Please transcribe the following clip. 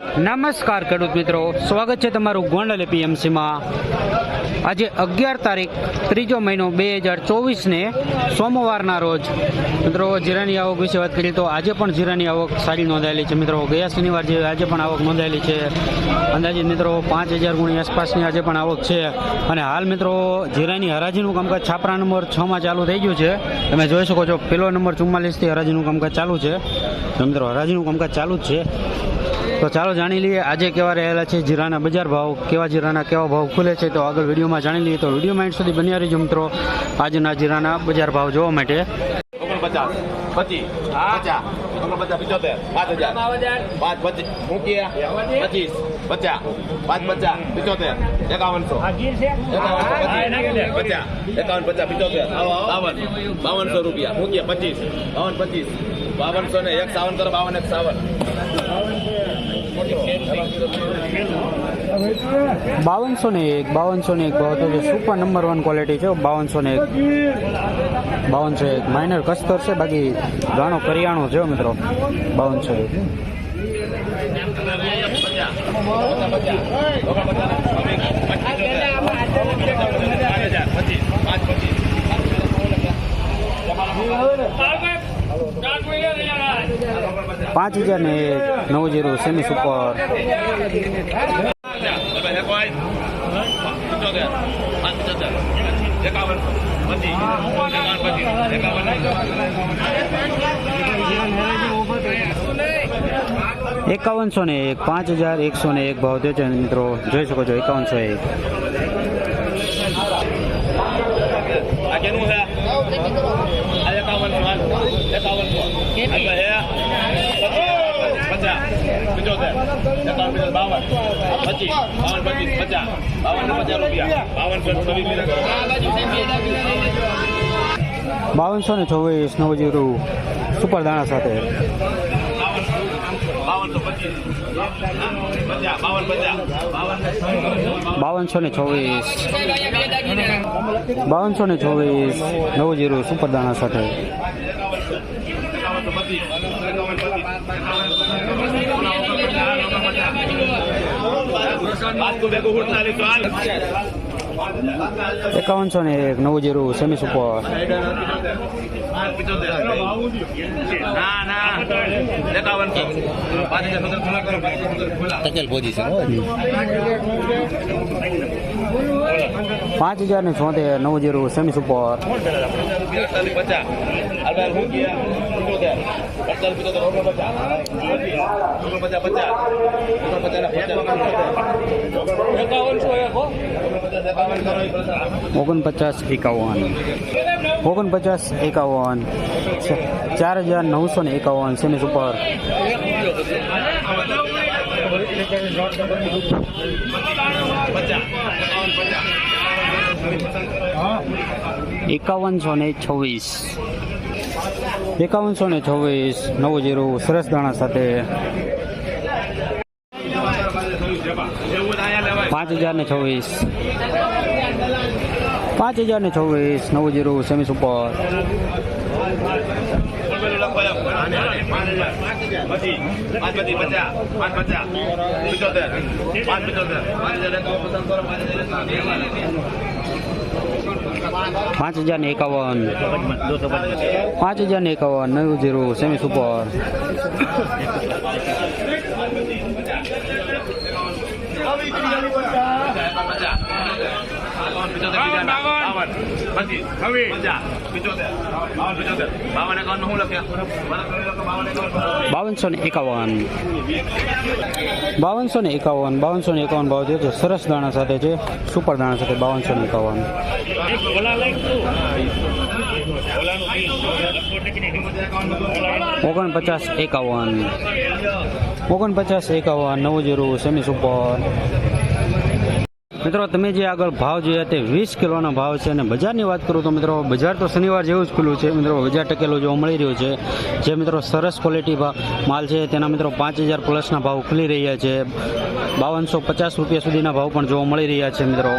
નમસ્કાર ખેડૂત મિત્રો. સ્વાગત છે તમારું ગોંડલ એપીએમસીમાં આજે અગિયાર તારીખ, ત્રીજો મહિનો બે હજાર ચોવીસને સોમવારના રોજ. મિત્રો, જીરાની આવક વિશે વાત કરીએ તો આજે પણ જીરાની આવક સારી નોંધાયેલી છે. મિત્રો, ગયા શનિવાર જે આજે પણ આવક નોંધાયેલી છે. અંદાજિત મિત્રો, પાંચ હજાર ગુણી આસપાસની આજે પણ આવક છે. અને હાલ મિત્રો, જીરાની હરાજીનું કામકાજ છાપરા નંબર છમાં ચાલુ થઈ ગયું છે. તમે જોઈ શકો છો, પેલો નંબર ચુમ્માલીસથી હરાજીનું કામકાજ ચાલુ છે. મિત્રો, હરાજીનું કામકાજ ચાલુ જ છે. તો ચાલો જાણી લઈએ, આજે કેવા રહેલા છે જીરાના બજાર ભાવ, કેવા જીરાના કેવા ભાવ ખુલે છે તો આગળ વિડીયોમાં જાણી લઈએ. તો વિડીયોમાં એન્ડ સુધી બન્યા રહીજો મિત્રો, આજના જીરાના બજાર ભાવ જોવા માટે. પચીસ, પચાસ પચીસ પચીસ પાંચ પચાસ, પિચોતેર, એકાવનસો પચાસ, એકાવન, પચાસ, પિચોતેર, બાવન, બાવનસો રૂપિયા, મૂકીએ, પચીસ, બાવન, પચીસ, બાવનસો ને એક સાવન કરો, બાવન, એક સાવન બાવનસો ને એક, બાવનસો ને એક ભાવ તો સુપર નંબર વન ક્વોલિટી છે બાવનસો ને એક. બાવનસો એક. માઇનર કસ્તર છે, બાકી ગાણો કરિયાણો છે મિત્રો. બાવનસો એક. પાંચ હજાર ને નવ જીરો સેમી સુપર. એકાવનસો ને એક, પાંચ હજાર એકસો ને એક ભાવ થયો મિત્રો. જોઈ શકો છો, એકાવનસો એક. આ કેનું છે આ એકાવન એકાવન પચાસ પિચોતેર એકાવન પચાસ બાવન બાવનસો છવ્વીસ ને ચોવીસ નવ જીરો સુપર દાણા સાથે બાવનસો ને ચોવીસ. બાવનસો ને ચોવીસ, નવ જીરો, સુપર દાણા સાથે એકાવનસો પચીસ એકાવન પચીસ બાસ્કુ ભેગું હુડતાલીસ હાલ એકાવનસો ને એક નવ જીરો સેમી સુપર ટકેલ પોઝિશન પાંચ હજાર ને છોતેર નવ જીરો, સેમી સુપર. પચાસ ઓગણપચાસ પચાસ એકાવન. ઓગણપચાસ એકાવન. ચાર હજાર નવસો ને એકાવન, સેમી સુપર. એકાવનસો ને છવ્વીસ. એકાવનસો ને છવ્વીસ, નવ જીરો, સરસ દાણા સાથે. પાંચ હજાર ને છવ્વીસ. પાંચ હજાર ને છવ્વીસ નવ જીરો સેમી સુપર. પાંચ હજાર ને પચાસ પિચોતેર પાંચ હજાર ને એકાવન એકાવન જીરો સેમી સુપર. હજાર એકાવન પાંચ. હજાર ને એકાવન ને એકાવન બાવનસો ને એકાવન. બાવનસો ને એકાવન બાવનસો ને એકાવન ભાવ છે. સરસ દાણા સાથે છે. સુપર દાણા સાથે બાવનસો ને એકાવન. ઓગણપચાસ એકાવન. ઓગણપચાસ એકાવન નવ જીરો સેમી સુપર. મિત્રો, તમે જે આગળ ભાવ જોયા તે વીસ કિલોના ભાવ છે અને બજારની વાત કરું તો મિત્રો, બજાર તો શનિવાર જેવું જ ખુલ્લું છે. મિત્રો બજાર ટકેલો જોવા મળી રહ્યો છે. જે મિત્રો સરસ ક્વોલિટી માલ છે, તેના મિત્રો પાંચ હજાર પ્લસના ભાવ ખુલી રહ્યા છે. બાવનસો પચાસ રૂપિયા સુધીના ભાવ પણ જોવા મળી રહ્યા છે, મિત્રો.